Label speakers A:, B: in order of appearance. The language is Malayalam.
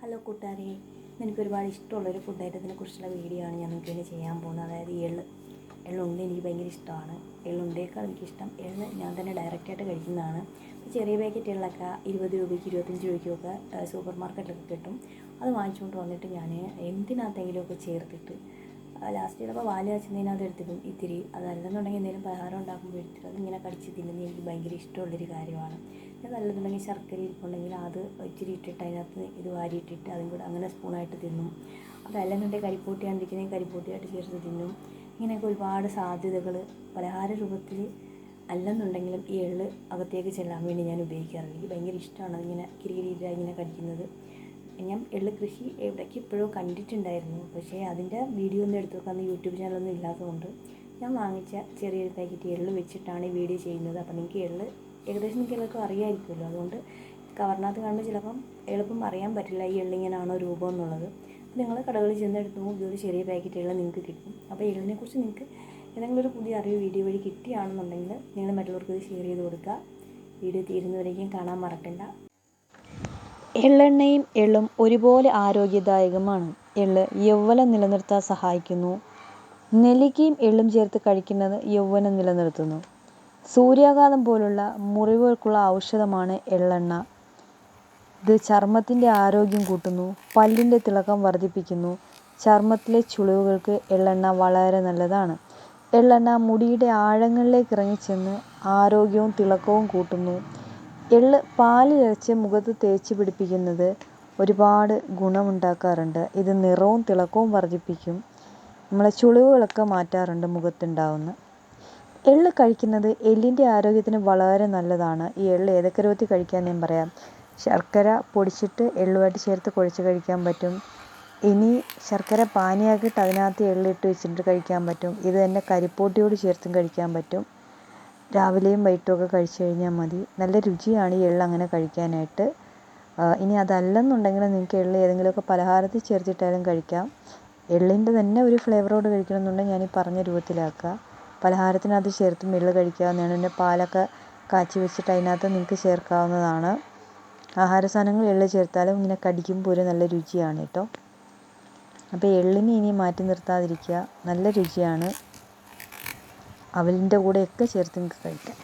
A: ഹലോ കൂട്ടുകാരെ എനിക്ക് ഒരുപാട് ഇഷ്ടമുള്ളൊരു ഫുഡ് ഐറ്റത്തിനെ കുറിച്ചുള്ള വീഡിയോ ആണ് ഞാൻ നിങ്ങൾക്ക് വേണ്ടി ചെയ്യാൻ പോകുന്നത്. അതായത് എള്ള് എള്ളുണ്ട് എനിക്ക് ഭയങ്കര ഇഷ്ടമാണ്. എള്ളുണ്ടേക്കാൾ എനിക്കിഷ്ടം എള്ള് ഞാൻ തന്നെ ഡയറക്റ്റായിട്ട് കഴിക്കുന്നതാണ്. ചെറിയ പാക്കറ്റ് എള്ളൊക്കെ ഇരുപത് രൂപയ്ക്ക് ഇരുപത്തഞ്ച് രൂപയ്ക്കൊക്കെ സൂപ്പർ മാർക്കറ്റിലൊക്കെ കിട്ടും. അത് വാങ്ങിച്ചുകൊണ്ട് വന്നിട്ട് ഞാൻ എന്തിനകത്തെങ്കിലുമൊക്കെ ചേർത്തിട്ട് ലാസ്റ്റ് ചിലപ്പോൾ വാൽ കാച്ചുന്നതിനകത്ത് എടുത്തിടും ഇത്തിരി. അതല്ലെന്നുണ്ടെങ്കിൽ എന്തെങ്കിലും പലഹാരം ഉണ്ടാക്കുമ്പോൾ എടുത്തിട്ട് അതിങ്ങനെ കടിച്ച് തിന്നുന്നത് എനിക്ക് ഭയങ്കര ഇഷ്ടമുള്ളൊരു കാര്യമാണ്. പിന്നെ നല്ലതുണ്ടെങ്കിൽ ശർക്കര ഇരിപ്പുണ്ടെങ്കിൽ അത് ഇച്ചിരി ഇട്ടിട്ട് അതിനകത്ത് ഇത് വാരിയിട്ടിട്ട് അതും കൂടെ അങ്ങനെ സ്പൂണായിട്ട് തിന്നും. അതല്ലെന്നുണ്ടെങ്കിൽ കരിപ്പൂട്ടിയാണ്ടിരിക്കുന്നത് കരിപ്പൂട്ടിയായിട്ട് ചേർത്ത് തിന്നും. ഇങ്ങനെയൊക്കെ ഒരുപാട് സാധ്യതകൾ പലഹാര രൂപത്തിൽ അല്ലെന്നുണ്ടെങ്കിലും ഈ എള്ള് അകത്തേക്ക് ചെല്ലാൻ വേണ്ടി ഞാൻ ഉപയോഗിക്കാറുണ്ട്. എനിക്ക് ഭയങ്കര ഇഷ്ടമാണ് അതിങ്ങനെ കിരികിരിയില്ല ഇങ്ങനെ കടിക്കുന്നത്. ഞാൻ എള്ള് കൃഷി എവിടേക്ക് ഇപ്പോഴും കണ്ടിട്ടുണ്ടായിരുന്നു. പക്ഷേ അതിന്റെ വീഡിയോ ഒന്നും എടുത്തു നോക്കാൻ യൂട്യൂബ് ചാനലൊന്നും ഇല്ലാത്തതുകൊണ്ട് ഞാൻ വാങ്ങിച്ച ചെറിയൊരു പാക്കറ്റ് എള്ള് വെച്ചിട്ടാണ് ഈ വീഡിയോ ചെയ്യുന്നത്. അപ്പോൾ നിങ്ങൾക്ക് എള്ള് ഏകദേശം നിങ്ങൾക്ക് എല്ലാവർക്കും അറിയാമായിരിക്കുമല്ലോ. അതുകൊണ്ട് കവറിനകത്ത് കാണുമ്പോൾ ചിലപ്പം എളുപ്പം അറിയാൻ പറ്റില്ല ഈ എള്ളിങ്ങനാണോ രൂപം എന്നുള്ളത്. നിങ്ങൾ കടകളിൽ ചെന്ന് എടുത്ത് നോക്കും ഇതൊരു ചെറിയ പാക്കറ്റ് എള്ള് നിങ്ങൾക്ക് കിട്ടും. അപ്പോൾ എള്ളിനെ കുറിച്ച് നിങ്ങൾക്ക് ഏതെങ്കിലും ഒരു പുതിയ അറിവ് വീഡിയോ വഴി കിട്ടിയാണെന്നുണ്ടെങ്കിൽ നിങ്ങൾ മറ്റുള്ളവർക്ക് ഇത് ഷെയർ ചെയ്ത് കൊടുക്കുക. വീഡിയോ തീരുന്നവരേക്കും കാണാൻ മറക്കണ്ട.
B: എള്ളെണ്ണയും എള്ളും ഒരുപോലെ ആരോഗ്യദായകമാണ്. എള്ള് യൗവനം നിലനിർത്താൻ സഹായിക്കുന്നു. നെല്ലിക്കയും എള്ളും ചേർത്ത് കഴിക്കുന്നത് യൗവനം നിലനിർത്തുന്നു. സൂര്യാഘാതം പോലുള്ള മുറിവുകൾക്കുള്ള ഔഷധമാണ് എള്ളെണ്ണ. ഇത് ചർമ്മത്തിന്റെ ആരോഗ്യം കൂട്ടുന്നു പല്ലിന്റെ തിളക്കം വർദ്ധിപ്പിക്കുന്നു ചർമ്മത്തിലെ ചുളിവുകൾക്ക് എള്ളെണ്ണ വളരെ നല്ലതാണ്. എള്ളെണ്ണ മുടിയുടെ ആഴങ്ങളിലേക്ക് ഇറങ്ങിച്ചെന്ന് ആരോഗ്യവും തിളക്കവും കൂട്ടുന്നു. എള്ള് പാലിലരച്ച് മുഖത്ത് തേച്ച് പിടിപ്പിക്കുന്നത് ഒരുപാട് ഗുണമുണ്ടാക്കാറുണ്ട്. ഇത് നിറവും തിളക്കവും വർദ്ധിപ്പിക്കും. നമ്മളെ ചുളിവുകളൊക്കെ മാറ്റാറുണ്ട് മുഖത്തുണ്ടാവുന്ന. എള്ള് കഴിക്കുന്നത് എല്ലിന്റെ ആരോഗ്യത്തിന് വളരെ നല്ലതാണ്. ഈ എള്ള് ഏതൊക്കെ രൂപത്തിൽ കഴിക്കാൻ ഞാൻ പറയാം. ശർക്കര പൊടിച്ചിട്ട് എള്ളുമായിട്ട് ചേർത്ത് കുഴച്ച് കഴിക്കാൻ പറ്റും. ഇനി ശർക്കര പാനിയാക്കിയിട്ട് അതിനകത്ത് എള്ളിട്ട് വെച്ചിട്ട് കഴിക്കാൻ പറ്റും. ഇത് തന്നെ കരിപ്പോട്ടിയോട് ചേർത്തും കഴിക്കാൻ പറ്റും. രാവിലെയും വൈകിട്ടുമൊക്കെ കഴിച്ചു കഴിഞ്ഞാൽ മതി. നല്ല രുചിയാണ് ഈ എള്ള് അങ്ങനെ കഴിക്കാനായിട്ട്. ഇനി അതല്ലെന്നുണ്ടെങ്കിൽ നിങ്ങൾക്ക് എള്ള് ഏതെങ്കിലുമൊക്കെ പലഹാരത്തിൽ ചേർത്തിട്ടായാലും കഴിക്കാം. എള്ളിന്റെ തന്നെ ഒരു ഫ്ലേവറോട് കഴിക്കണമെന്നുണ്ടെങ്കിൽ ഞാൻ ഈ പറഞ്ഞ രൂപത്തിലാക്കുക. പലഹാരത്തിനകത്ത് ചേർത്തും എള്ള് കഴിക്കാവുന്നതാണ് പിന്നെ പാലൊക്കെ കാച്ചി വെച്ചിട്ട് അതിനകത്ത് നിങ്ങൾക്ക് ചേർക്കാവുന്നതാണ്. ആഹാര സാധനങ്ങൾ എള്ള് ചേർത്താലും ഇങ്ങനെ കടിക്കുമ്പോൾ ഒരു നല്ല രുചിയാണ് കേട്ടോ. അപ്പോൾ എള്ളിനെ ഇനി മാറ്റി നിർത്താതിരിക്കുക. നല്ല രുചിയാണ്. അവലിന്റെ കൂടെയൊക്കെ ചേർത്ത് നിങ്ങൾക്ക് കഴിക്കാം